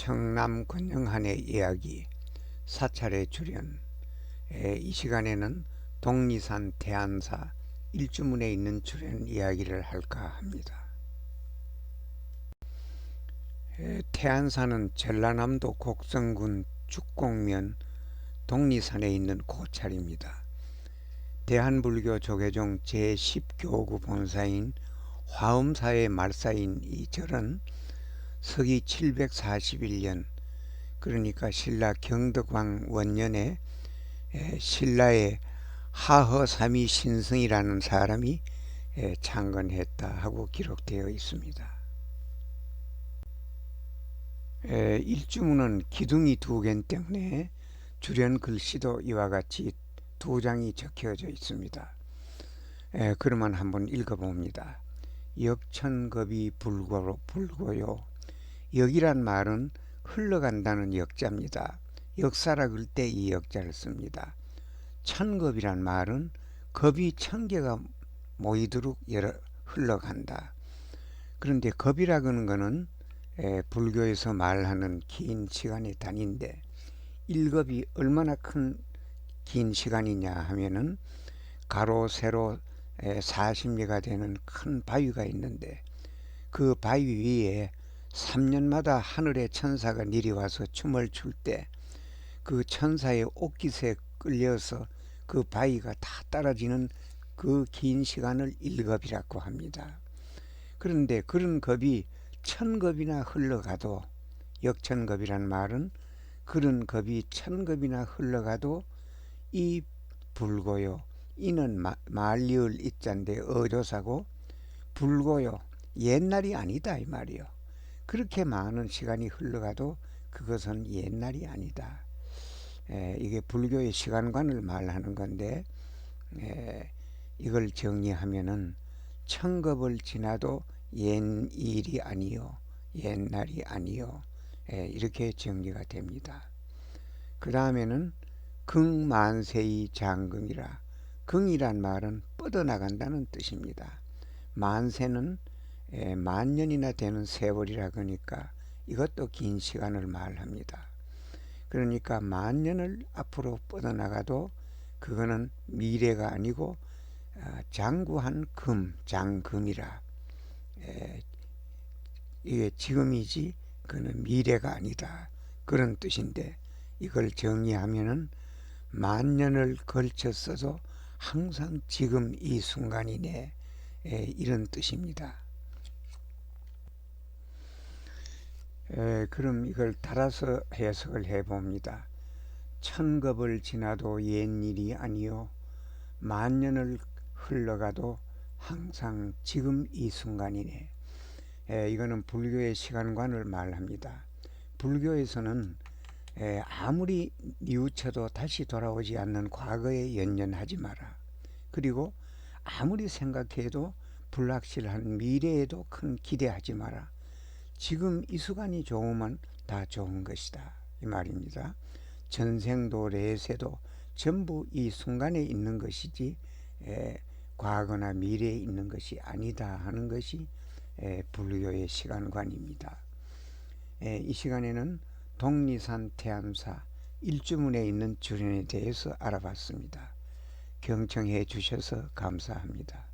청남 권영한의 이야기 사찰의 출연 에, 이 시간에는 독리산 태안사 일주문에 있는 출연 이야기를 할까 합니다. 에, 태안사는 전라남도 곡성군 축곡면 독리산에 있는 고찰입니다. 대한불교 조계종 제10교구 본사인 화엄사의 말사인 이 절은 서기 741년 그러니까 신라 경덕왕 원년에 에, 신라의 하허삼위 신승이라는 사람이 에, 창건했다 하고 기록되어 있습니다. 에, 일주문은 기둥이 두 개기 때문에 주련 글씨도 이와 같이 두 장이 적혀져 있습니다. 에, 그러면 한번 읽어봅니다. 역천겁이 불고로 불고요. 역이란 말은 흘러간다는 역자입니다. 역사라 그럴 때 이 역자를 씁니다. 천겁이란 말은 겁이 천 개가 모이도록 열어 흘러간다. 그런데 겁이라 그는 거는 에, 불교에서 말하는 긴 시간의 단위인데 일겁이 얼마나 큰 긴 시간이냐 하면은 가로 세로 40리가 되는 큰 바위가 있는데 그 바위 위에 3년마다 하늘의 천사가 내려와서 춤을 출 때 그 천사의 옷깃에 끌려서 그 바위가 다 떨어지는 그 긴 시간을 일겁이라고 합니다. 그런데 그런 겁이 천겁이나 흘러가도 역천겁이란 말은 그런 겁이 천겁이나 흘러가도 이 불고요. 이는 말리을 입자인데 어조사고 불고요. 옛날이 아니다 이 말이요. 그렇게 많은 시간이 흘러가도 그것은 옛날이 아니다. 에, 이게 불교의 시간관을 말하는 건데 에, 이걸 정리하면은 천겁을 지나도 옛 일이 아니요 옛날이 아니요 에, 이렇게 정리가 됩니다. 그 다음에는 긍만세의 장긍이라 긍이란 말은 뻗어나간다는 뜻입니다. 만세는 만 년이나 되는 세월이라 그러니까 이것도 긴 시간을 말합니다. 그러니까 만 년을 앞으로 뻗어나가도 그거는 미래가 아니고 아, 장구한 금, 장금이라 이게 지금이지 그는 미래가 아니다. 그런 뜻인데 이걸 정리하면은 만 년을 걸쳤어도 항상 지금 이 순간이네 이런 뜻입니다. 에, 그럼 이걸 따라서 해석을 해봅니다. 천겁을 지나도 옛 일이 아니요 만년을 흘러가도 항상 지금 이 순간이네. 에, 이거는 불교의 시간관을 말합니다. 불교에서는 에, 아무리 뉘우쳐도 다시 돌아오지 않는 과거에 연연하지 마라. 그리고 아무리 생각해도 불확실한 미래에도 큰 기대하지 마라. 지금 이 순간이 좋으면 다 좋은 것이다. 이 말입니다. 전생도 레세도 전부 이 순간에 있는 것이지 에, 과거나 미래에 있는 것이 아니다 하는 것이 에, 불교의 시간관입니다. 에, 이 시간에는 독리산 태암사 일주문에 있는 주련에 대해서 알아봤습니다. 경청해 주셔서 감사합니다.